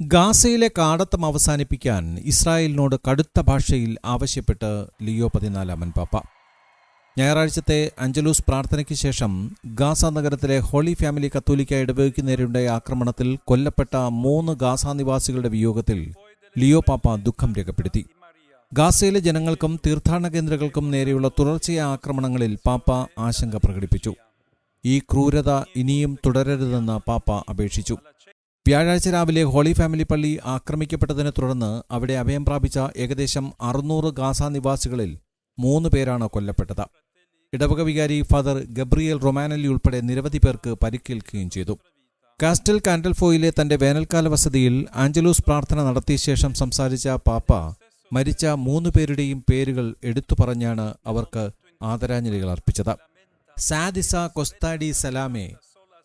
ഗാസയിലെ കാടത്തം അവസാനിപ്പിക്കാൻ ഇസ്രായേലിനോട് കടുത്ത ഭാഷയിൽ ആവശ്യപ്പെട്ട് ലിയോ പതിനാലാമൻ പാപ്പ. ഞായറാഴ്ചത്തെ അഞ്ചലൂസ് പ്രാർത്ഥനയ്ക്ക് ശേഷം ഗാസ നഗരത്തിലെ ഹോളി ഫാമിലി കത്തോലിക്ക ഇടവകയ്ക്ക് നേരെയുണ്ടായ ആക്രമണത്തിൽ കൊല്ലപ്പെട്ട മൂന്ന് ഗാസ നിവാസികളുടെ വിയോഗത്തിൽ ലിയോ പാപ്പ ദുഃഖം രേഖപ്പെടുത്തി. ഗാസയിലെ ജനങ്ങൾക്കും തീർത്ഥാടന കേന്ദ്രങ്ങൾക്കും നേരെയുള്ള തുടർച്ചയായ ആക്രമണങ്ങളിൽ പാപ്പ ആശങ്ക പ്രകടിപ്പിച്ചു. ഈ ക്രൂരത ഇനിയും തുടരരുതെന്ന് പാപ്പ അപേക്ഷിച്ചു. വ്യാഴാഴ്ച രാവിലെ ഹോളി ഫാമിലി പള്ളി ആക്രമിക്കപ്പെട്ടതിനെ തുടർന്ന് അവിടെ അഭയം പ്രാപിച്ച ഏകദേശം അറുന്നൂറ് ഗാസ നിവാസികളിൽ മൂന്ന് പേരാണ് കൊല്ലപ്പെട്ടത്. ഇടവക വികാരി ഫാദർ ഗബ്രിയേൽ റൊമാനലി ഉൾപ്പെടെ നിരവധി പേർക്ക് പരിക്കേൽക്കുകയും ചെയ്തു. കാസ്റ്റൽ കാൻഡൽഫോയിലെ തന്റെ വേനൽക്കാല വസതിയിൽ ആഞ്ചലൂസ് പ്രാർത്ഥന നടത്തിയ ശേഷം സംസാരിച്ച പാപ്പ മരിച്ച മൂന്ന് പേരുടെയും പേരുകൾ എടുത്തു പറഞ്ഞാണ് അവർക്ക് ആദരാഞ്ജലികൾ അർപ്പിച്ചത്. Sadisa Kostadi Salame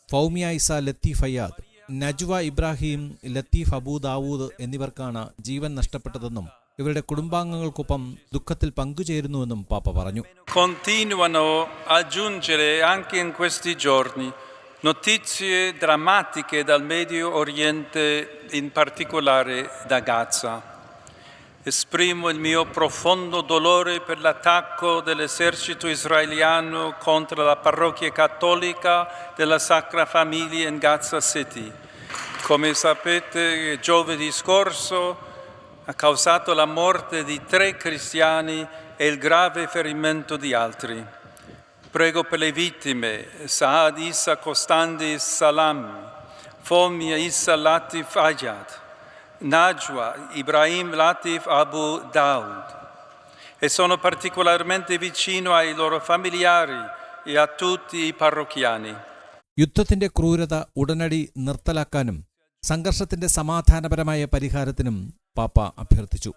Foumia Isa Latif Fayyad Najwa Ibrahim Latif Abu Dawood എന്നിവർക്കാണ് ജീവൻ നഷ്ടപ്പെട്ടതെന്നും ഇവരുടെ കുടുംബാംഗങ്ങൾക്കൊപ്പം ദുഃഖത്തിൽ പങ്കുചേരുന്നുവെന്നും പാപ്പ പറഞ്ഞു. Esprimo il mio profondo dolore per l'attacco dell'esercito israeliano contro la parrocchia cattolica della Sacra Famiglia in Gaza City. Come sapete, giovedì scorso ha causato la morte di tre cristiani e il grave ferimento di altri. Prego per le vittime Saad Issa Costandi Salam, Fomia Issa Latif Ayad, Najwa Ibrahim Latif Abu Daud e sono particolarmente vicino ai loro familiari e a tutti i parrocchiani. യുദ്ധത്തിന്റെ ക്രൂരത ഉടനടി നിർത്തലാക്കാനും സംഘർഷത്തിന്റെ സമാധാനപരമായ പരിഹാരത്തിനും പാപ്പ അഭ്യർത്ഥിച്ചു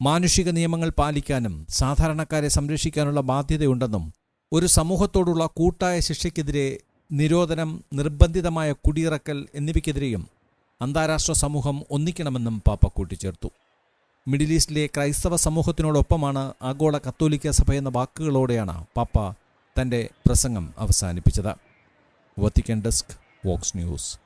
മാനുഷിക നിയമങ്ങൾ പാലിക്കാനും സാധാരണക്കാരെ സംരക്ഷിക്കാനുള്ള ബാധ്യതയുണ്ടെന്നും ഒരു സമൂഹത്തോടുള്ള കൂട്ടായ ശിക്ഷയ്ക്കെതിരെ നിരോധനം നിർബന്ധിതമായ കുടിയിറക്കൽ എന്നിവയ്ക്കെതിരെയും അന്താരാഷ്ട്ര സമൂഹം ഒന്നിക്കണമെന്നും പാപ്പ കൂട്ടിച്ചേർത്തു. മിഡിൽ ഈസ്റ്റിലെ ക്രൈസ്തവ സമൂഹത്തിനോടൊപ്പമാണ് ആഗോള കത്തോലിക്ക സഭ എന്ന വാക്കുകളോടെയാണ് പാപ്പ തന്റെ പ്രസംഗം അവസാനിപ്പിച്ചത്. Vatican desk Vox News.